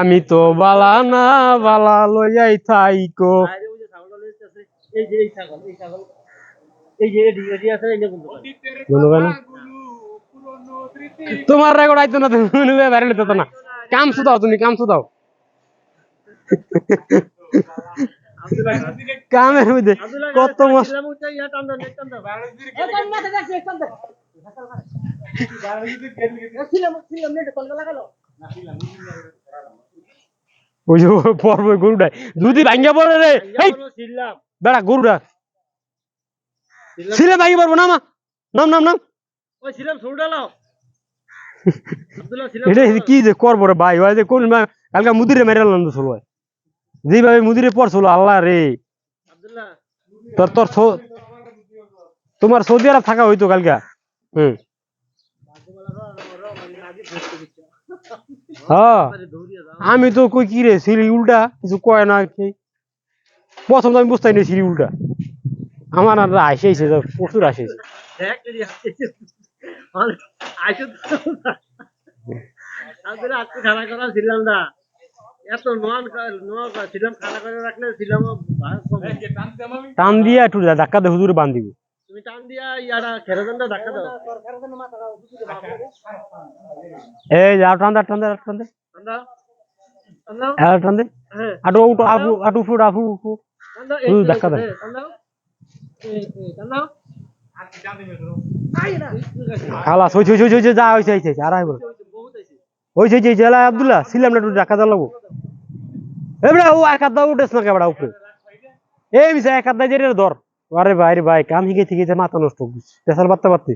আমি তো বালা না, বালা লইয়াই থাইকো। তোমার রেকর্ড আইতো না, তুমি বাইরে নিতে না। কাম সুদাও তুমি, কাম সুদাও কামের মধ্যে কত মস্ত ওই যে পর্ব গরুটা যদি ভাঙ্গা পড়ে রে। বেড়া গরুটা। ছিলে ভাঙ্গি পারব না মা নাম নাম নাম। এটা কি যে করব রে ভাই যে কোন কালকে মুদিরে মেরে আনলাম তো চলো যেভাবে মুদিরে পড়ছিল আল্লাহ রে। তোর তোর তোমার সৌদি আরব থাকা হইতো কালকে। হুম। আমি তো কই কি রে সিঁড়ি উল্টা কিছু কয় না কি। প্রথম তো আমি বুঝতে পারিনি সিঁড়ি উল্টা। আমার আর আসে এসে প্রচুর আসে এসে খানা করা ছিলাম না। এত নোয়ান নোয়া ছিলাম খানা করে রাখলে ছিলাম টান দিয়ে একটু ধাক্কা দিয়ে হুজুরে বান দিব। তুমি টান দিয়া ইয়ারা খেরাদানটা ধাক্কা দাও। এই যে আর টান দে টান দে টান দে। আর টান দে। হ্যাঁ। আটু উঠো আফু আটু ফুট আফু উফু। ধাক্কা দাও। ঠান্ডা ঠান্ডা খালাস হইছে হইছে হইছে যা হইছে আর আইব না। হইছে আব্দুল্লাহ ছিলাম না ধাক্কা দেওয়া লাগবো। এবড়া ও দাও উঠেছ না কেবড়া উপরে? এই দাই ধর। আরে ভাই রে ভাই কাম হিগে থেকে যে মাথা নষ্ট পেশাল পাততে পারতে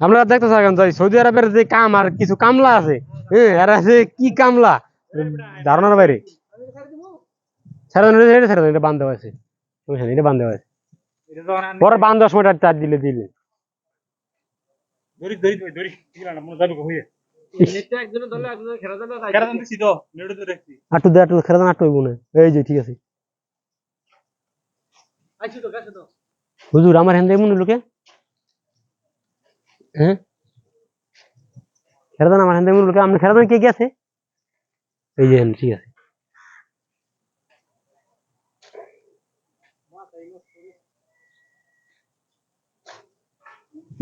আমরা দেখতে থাকেন যাই সৌদি আরবের যে কাম আর কিছু কামলা আছে হ্যাঁ এরা যে কি কামলা? ধারণার বাইরে। এটা ছেড়ে এটা আছে। এটা আছে। পরে সময় চার দিলে দিলে। মনে আটু দে আটু খেলে আটু হইব না। এই যে ঠিক আছে। হুজুর, আমার হ্যান্ডে এমন লোকে হ্যাঁ? খেরদান, আমার হ্যান্ডে এমন লোকে আপনি খেরদান কে কে আছে? এই যে ঠিক আছে।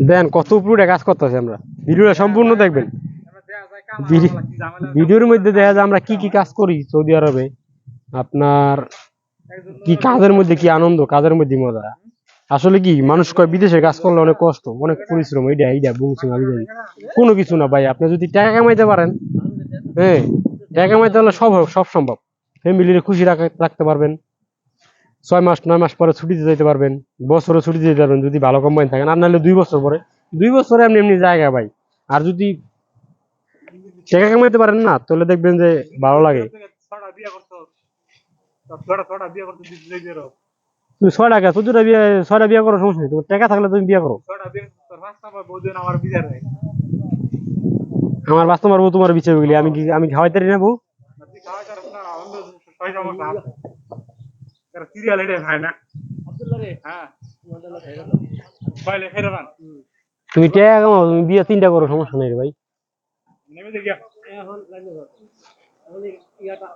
দেন, কত উপরে কাজ করতেছি আমরা। ভিডিওটা সম্পূর্ণ দেখবেন। ভিডি- ভিডিওর মধ্যে দেখা যায় আমরা কি কি কাজ করি সৌদি আরবে। আপনার কি কাজের মধ্যে কি আনন্দ কাজের মধ্যে মজা? আসলে কি মানুষ কয় বিদেশে কাজ করলে অনেক কষ্ট অনেক পরিশ্রম এইটা এইটা বলছি আমি জানি কোনো কিছু না ভাই আপনি যদি টাকা কামাইতে পারেন হ্যাঁ টাকা কামাইতে হলে সব সব সম্ভব। ফ্যামিলির খুশি রাখতে পারবেন। ছয় মাস নয় মাস পরে ছুটিতে যেতে পারবেন বছরে ছুটিতে যেতে পারবেন যদি ভালো কোম্পানি থাকেন। আর নাহলে দুই বছর পরে দুই বছরে এমনি এমনি জায়গা ভাই। আর যদি টাকা কামাইতে পারেন না তাহলে দেখবেন যে ভালো লাগে। তুমি ছয় টাকা বিয়ে ছয়টা বিয়ে করো সমস্যা নেই তোমার টাকা থাকলে তুমি বিয়ে করো। আমার নাই আমার তোমার বিচার গেলি আমি কি আমি খাওয়াইতে না বউ? হয়। হ্যাঁ তুমি টাকা কামাও তুমি বিয়ে তিনটা করো সমস্যা নেই রে ভাই। নেমে দেখিয়া এখন লাগবে ধর এখন ইয়াটা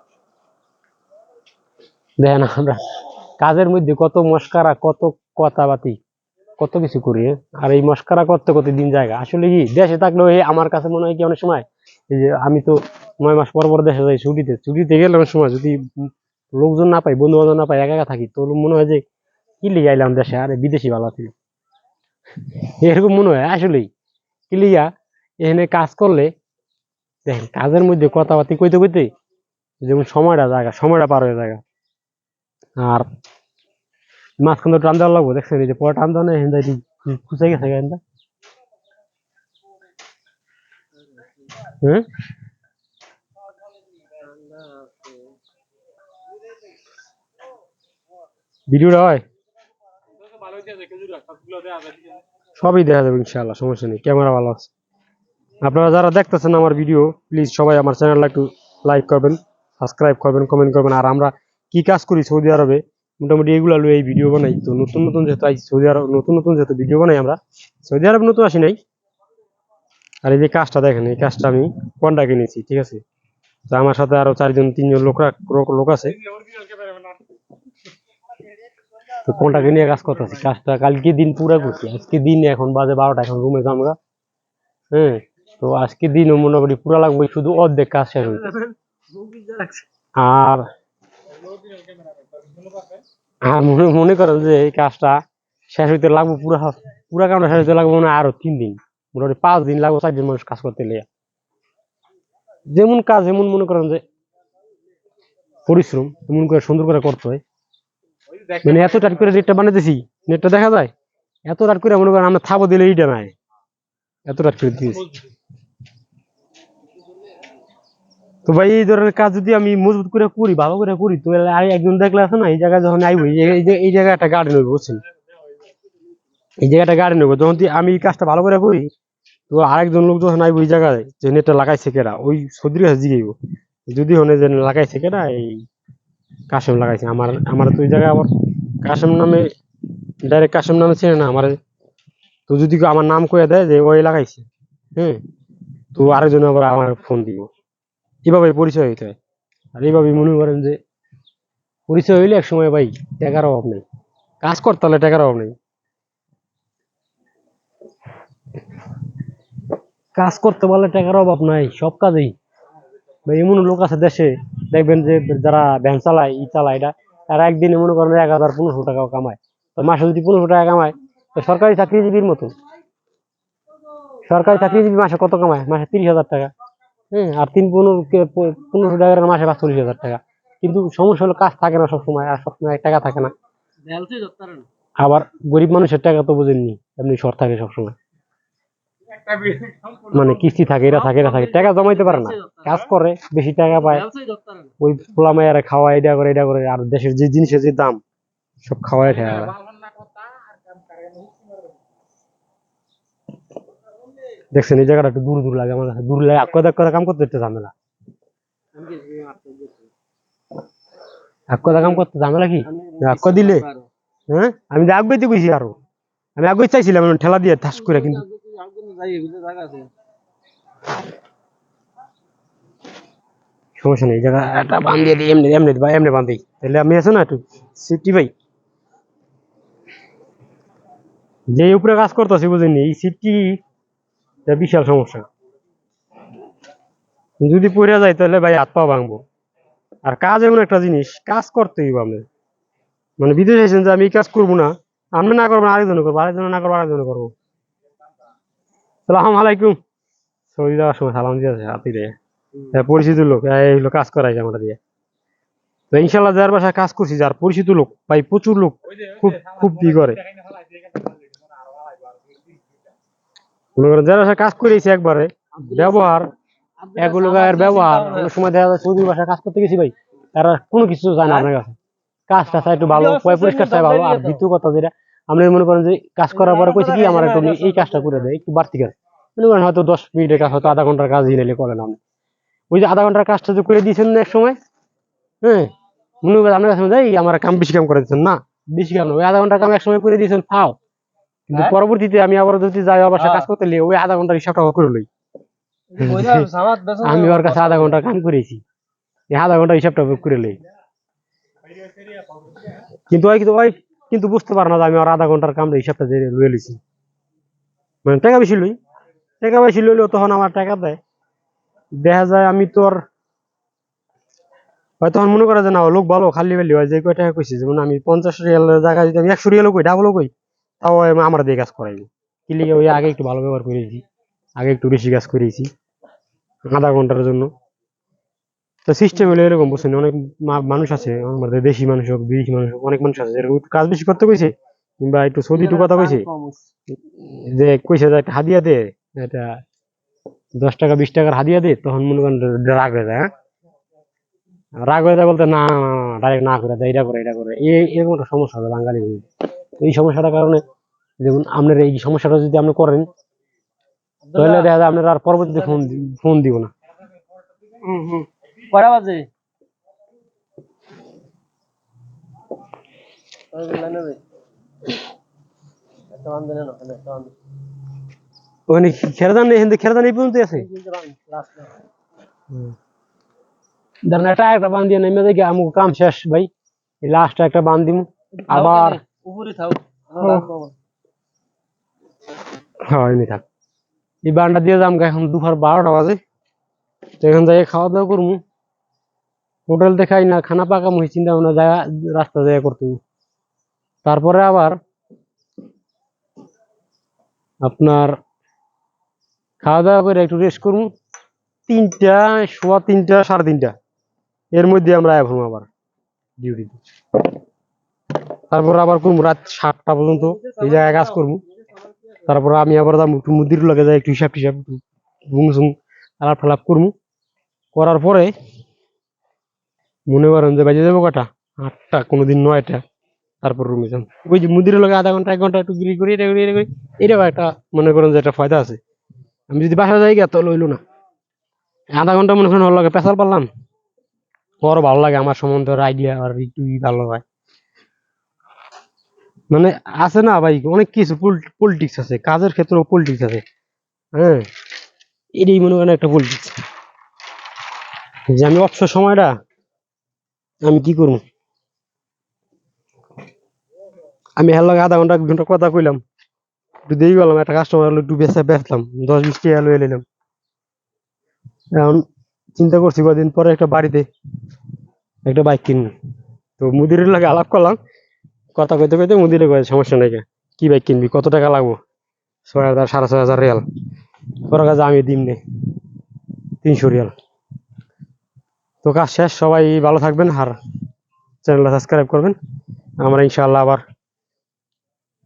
দেখেন আমরা কাজের মধ্যে কত মস্কারা, কত কথাবাতি, কত কিছু করি হ্যাঁ? আর এই মস্কারা করতে করতে দিন জায়গা। আসলে কি, দেশে থাকলেও আমার কাছে মনে হয় কি অনেক সময়, এই যে আমি তো নয় মাস পর পর দেশে যাই, ছুটিতে ছুটিতে গেলে অনেক সময় যদি লোকজন না পাই বন্ধু বান্ধব না পাই, একা একা থাকি, তো মনে হয় যে কি লিগে আইলাম দেশে? আরে বিদেশি ভালো ছিল। এরকম মনে হয়, আসলেই। কি লিগা? এখানে কাজ করলে, দেখেন, কাজের মধ্যে কথাবার্তি কইতে কইতে যেমন সময়টা জায়গা, সময়টা পার হয়ে জায়গা আর মাঝখান তো টান দেওয়া লাগবো, দেখছেন এই যে পরে টান দেওয়া নেই হেন্দা খুঁজে গেছে হ্যাঁ? হয়? সবই দেখা যাবে ইনশাআল্লাহ, সমস্যা নেই, ক্যামেরা ভালো আছে। আপনারা যারা দেখতেছেন আমার ভিডিও প্লিজ সবাই আমার চ্যানেলটা একটু লাইক করবেন সাবস্ক্রাইব করবেন কমেন্ট করবেন, আর আমরা কি কাজ করি সৌদি আরবে? মোটামুটি এগুলো লই এই ভিডিও বানাই। তো নতুন নতুন যেহেতু আই সৌদি আরব নতুন নতুন যেহেতু ভিডিও বানাই আমরা, সৌদি আরব নতুন আসি নাই। আর এই যে কাজটা দেখেন, এই কাজটা আমি কন্টাকে নিয়েছি, ঠিক আছে? তো আমার সাথে আরও চারজন, তিনজন লোকরা লোক- আছে। তো কোনটাকে নিয়ে কাজ করতেছি? কাজটা কালকে দিন পুরা করছি। আজকে দিন এখন বাজে বারোটা, এখন রুমে যামগা হ্যাঁ তো আজকে দিন মোটামুটি পুরা লাগবে, শুধু অর্ধেক কাজ শেষ হয়েছে আর আর মনে করেন যে এই কাজটা শেষ হইতে লাগবে শেষ হইতে লাগবে আরও তিন দিন। মোটামুটি পাঁচ দিন লাগবে চারজন মানুষ কাজ করতে যেমন কাজ মনে করেন যে পরিশ্রম, তেমন করে সুন্দর করে করতে হয়। মানে এত টাট করে নেটটা বানাইতেছি নেটটা দেখা যায়? এত টাট করে মনে করেন আমরা থাবো দিলে এইটা নাই। এত টাট করে দিয়েছি। তো ভাই, এই ধরনের কাজ যদি আমি মজবুত করে করি, ভালো করে করি তো আর একজন দেখলে আছে না, এই জায়গায় যখন আইবো, এই জায়গায়- একটা গার্ডেন হইব, বুঝছেন? এই জায়গাটা গার্ডেন হইব, যখন আমি এই কাজটা ভালো করে করি, তো আরেকজন লোক যখন আইবো এই জায়গায়, যে নেটটা লাগাইছে কেরা ওই সদরির কাছে জিগাইব। যদি হনে যে লাগাইছে কেরা এই কাশেম লাগাইছে, আমার আমার তো ওই জায়গায় আবার কাশেম নামে ডাইরেক্ট কাশেম নামে চেনে না, আমার। তো যদি আমার নাম কয়ে দেয় যে, ওই লাগাইছে হ্যাঁ তো আরেকজন আবার আমার ফোন দিব। এভাবে পরিচয় হইতে হয়। আর এইভাবে মনে করেন যে পরিচয় হইলে এক সময় ভাই টাকার অভাব নেই। কাজ করতে হলে টাকার অভাব নেই। কাজ করতে পারলে টাকার অভাব নাই, সব কাজেই। ভাই, এমন লোক আছে দেশে, দেখবেন যে যারা ভ্যান চালায়, ই চালায় এটা তারা একদিনে মনে করেন এক হাজার পনেরোশো টাকাও কামায়। তো মাসে যদি পনেরোশো টাকা কামায়, তো সরকারি চাকরিজীবীর মতো। সরকারি চাকরিজীবী মাসে কত কামায়? মাসে তিরিশ হাজার টাকা। হ্যাঁ আর তিন পনেরো পনেরোশো টাকার মাসে পাঁচচল্লিশ হাজার টাকা। কিন্তু সমস্যা হলো কাজ থাকে না সবসময় আর সবসময় টাকা থাকে না। আবার গরিব মানুষের টাকা তো বুঝেননি এমনি শর্ট থাকে সবসময়। মানে কিস্তি থাকে এটা থাকে এটা থাকে। টাকা জমাইতে পারে না। কাজ করে বেশি টাকা পায়। ওই পোলা মায়েরা খাওয়া এটা করে এটা করে আর দেশের যে জিনিসের যে দাম সব খাওয়াই খায় দেখছেন, এই জায়গাটা একটু দূর দূর লাগে আমার দূর লাগে আক্কা দাক্কা কাম করতে একটু ঝামেলা। আক্কা কাম করতে ঝামেলা কি? আক্কা দিলে? হ্যাঁ? আমি তো আগে কইছি আরও। আমি আগে চাইছিলাম ঠেলা দিয়ে ঠাস করে কিন্তু। সমস্যা নেই জায়গা একটা বান দিই, এমনি এমনি বা এমনি বান তাহলে আমি আছো না একটু? সিফটি ভাই। যে উপরে কাজ করতেছি বুঝিনি এই সিফটি বিশাল সমস্যা। যদি পড়ে যায় তাহলে ভাই হাত পা ভাঙবো। আর কাজ এমন একটা জিনিস কাজ করতেই হবে মানে বিদেশে এসেছেন যে আমি এই কাজ করব না আমি না করব আরেকজনে করব আরেকজন না করব আরেকজনে করব। সালাম আলাইকুম। যাওয়ার সময় সালাম দিয়েছে হাতি রে। হ্যাঁ, পরিচিত লোক এই হলো কাজ করাইছে আমরা দিয়ে। তো ইনশাল্লাহ যার বাসায় কাজ করছি যার পরিচিত লোক ভাই প্রচুর লোক খুব খুব ই করে। মনে করেন যার কাজ করেছি একবারে ব্যবহার এগুলো গায়ের ব্যবহার অনেক সময় দেখা যায় সৌদি বাসায় কাজ করতে গেছি ভাই তারা কোনো কিছু জানে আপনার কাছে। কাজটা চাই একটু ভালো পয় পরিষ্কার চাই ভালো আর দ্বিতীয় কথা যেটা আপনি মনে করেন যে কাজ করার পরে কইছে কি আমার একটু এই কাজটা করে দেয় একটু বাড়তি কাজ। মনে করেন হয়তো দশ মিনিটের কাজ হয়তো আধা ঘণ্টার কাজ নিলে করেন আপনি। ওই যে আধা ঘণ্টার কাজটা যে করে দিয়েছেন না এক সময় হ্যাঁ মনে করেন আপনার কাছে আমার কাম বেশি কাম করে দিচ্ছেন না বেশি কাম না। ওই আধা ঘণ্টার কাম এক সময় করে দিয়েছেন ফাও কিন্তু পরবর্তীতে আমি আবার যদি যাই আবার কাজ করতে ওই আধা ঘণ্টার হিসাবটা করে লই। আমি ওর কাছে আধা ঘণ্টা কাম করেছি। এই আধা ঘণ্টা হিসাবটা করে লই। কিন্তু ওই কিন্তু ওই কিন্তু বুঝতে পারে না যে আমি আর আধা ঘণ্টার কামটা হিসাবটা যে লুয়ে লিছি মানে টাকা বেশি লই। টাকা বেশি লইলেও তখন আমার টাকা দেয়। দেখা যায় আমি তোর হয় তখন মনে করে যে না লোক ভালো খালি বেলি হয় যে কয় টাকা কইছি? যেমন আমি পঞ্চাশ রিয়ালের জায়গায় যদি আমি একশো রিয়ালও কই ডাবলও কই? তাও আমি আমার দিয়ে কাজ করাইবো কি ওই আগে একটু ভালো ব্যবহার করেছি, আগে একটু বেশি কাজ করেছি, আধা ঘণ্টার জন্য। তো সিস্টেম হলো এরকম বুঝছেন, অনেক মানুষ আছে আমাদের দেশি মানুষ হোক, বিদেশি মানুষ হোক, অনেক মানুষ আছে এরকম কাজ বেশি করতে কইছে, কিংবা একটু সৌদি একটু কথা কইছে, যে কইছে যে একটা হাদিয়া দে এটা দশ টাকা, বিশ টাকার হাদিয়া দে, তখন মনে করেন রাগ হয়ে যায় হ্যাঁ? রাগ হয়ে যায় বলতে না ডাইরেক্ট না করে দেয় এটা করে এটা করে এই এরকম একটা সমস্যা হবে বাঙালি এই সমস্যাটার কারণে যেমন আপনার এই সমস্যাটা যদি আপনি করেন তাহলে দেখা যায় আপনার আর পরবর্তীতে ফোন ফোন দিব না। বাজে একটা বান্ধব নেন ওখানে খেরদান এখান থেকে খেরদান এই পর্যন্ত আছে ধরেন একটা একটা বান দিয়ে নেমে দেখি আমুক কাম শেষ ভাই। লাস্টে একটা বান দিমু। আবার উপরে এই দিয়ে যাম এখন দুপুর বারোটা বাজে। তো এখান থেকে খাওয়া দাওয়া করব হোটেল দেখাই না, খানা পাকা মুহি চিন্তা ভাবনা জায়গা রাস্তা জায়গা করতে তারপরে আবার আপনার খাওয়া দাওয়া করে একটু রেস্ট করব তিনটা, সোয়া তিনটা, সাড়ে তিনটা। এর মধ্যে আমরা এখন আবার ডিউটিতে তারপর আবার করব রাত সাতটা পর্যন্ত। এই জায়গায় কাজ করব তারপর আমি আবার যাব একটু মুদির লগে যাই একটু হিসাব টিসাব সুম আলাপ ফালাপ করব করার পরে মনে করেন যে বাজে যাব কটা? আটটা, কোনোদিন নয়টা। তারপর রুমে যান ওই যে মুদির লগে আধা ঘণ্টা, এক ঘণ্টা একটু গিরি করি, এটা করি করি, এটাও একটা মনে করেন যে একটা ফায়দা আছে। আমি যদি বাসা যাই গিয়া তো লইলো না। আধা ঘণ্টা মনে করেন ওর লগে পেশাল পারলাম। ওর ভালো লাগে, আমার সম্বন্ধে আইডিয়া আর একটু ভালো হয়। মানে আছে না ভাই, অনেক কিছু পলিটিক্স আছে, কাজের ক্ষেত্রেও পলিটিক্স আছে। হ্যাঁ এটাই মনে করেন একটা পলিটিক্স যে আমি অবসর সময়টা, আমি কি করব? আমি হের লগে আধা ঘণ্টা এক ঘণ্টা কথা কইলাম। একটু দেরি গেলাম একটা কাস্টমার হলো একটু বেচা বেচলাম, দশ বিশ টাকা লয়ে নিলাম। এখন চিন্তা করছি কদিন পরে একটা বাড়িতে একটা বাইক কিনবো। তো মুদিরের লাগে আলাপ করলাম কথা কইতে কইতে মুদিরে কয়ে সমস্যা নাই কি? বাইক কিনবি? কত টাকা লাগবো? ছয় হাজার, সাড়ে ছয় হাজার রিয়াল। তোর কাছে আমি দিম নে তিনশো রিয়াল। তো কাজ শেষ। সবাই ভালো থাকবেন আর চ্যানেলটা সাবস্ক্রাইব করবেন। আমরা ইনশাআল্লাহ আবার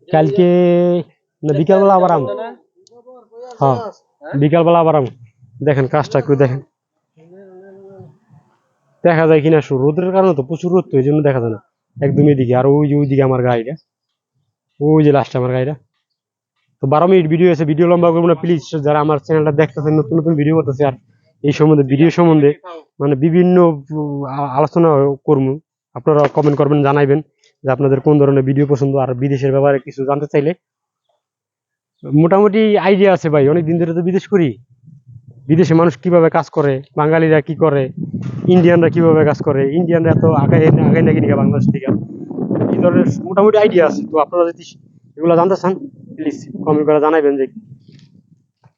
কালকে না, বিকালবেলা আবার আম। হ্যাঁ বিকালবেলা আবার আম। দেখেন কাজটা একটু দেখেন। দেখা যায় কিনা রোদের কারণে তো প্রচুর রোদ, তো এই জন্য দেখা যায় না। একদম এদিকে। আর ওই যে ওইদিকে আমার গাড়িটা। ওই যে লাস্ট আমার গাড়িটা। তো বারো মিনিট ভিডিও আছে ভিডিও লম্বা করব না প্লিজ যারা আমার চ্যানেলটা দেখতেছেন, নতুন নতুন ভিডিও করতেছে, আর এই সম্বন্ধে ভিডিও সম্বন্ধে মানে বিভিন্ন আলোচনা করব। আপনারা কমেন্ট করবেন, জানাইবেন যে আপনাদের কোন ধরনের ভিডিও পছন্দ, আর বিদেশের ব্যাপারে কিছু জানতে চাইলে। মোটামুটি আইডিয়া আছে ভাই অনেক দিন ধরে তো বিদেশ করি। বিদেশে মানুষ কীভাবে কাজ করে, বাঙালিরা কি করে ইন্ডিয়ানরা কীভাবে কাজ করে ইন্ডিয়ানরা এত আগায় আগায় নাকি নিকা বাংলাদেশ থেকে। এই ধরনের মোটামুটি আইডিয়া আছে। তো আপনারা যদি এগুলো জানতে চান প্লিজ কমেন্ট করে জানাবেন যে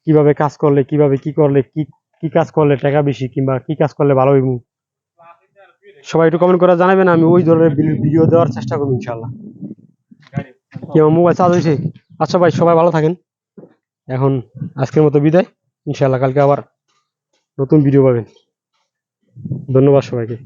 কীভাবে কাজ করলে, কীভাবে কি করলে, কি কি কাজ করলে টাকা বেশি কিংবা কি কাজ করলে ভালো হইব। সবাই একটু কমেন্ট করে জানাবেন, আমি ওই ধরনের ভিডিও দেওয়ার চেষ্টা করব ইনশাল্লাহ কি আমার মোবাইল চার্জ হয়েছে আচ্ছা ভাই, সবাই ভালো থাকেন। এখন আজকের মতো বিদায়। ইনশাল্লাহ কালকে আবার নতুন ভিডিও পাবেন। ধন্যবাদ সবাইকে।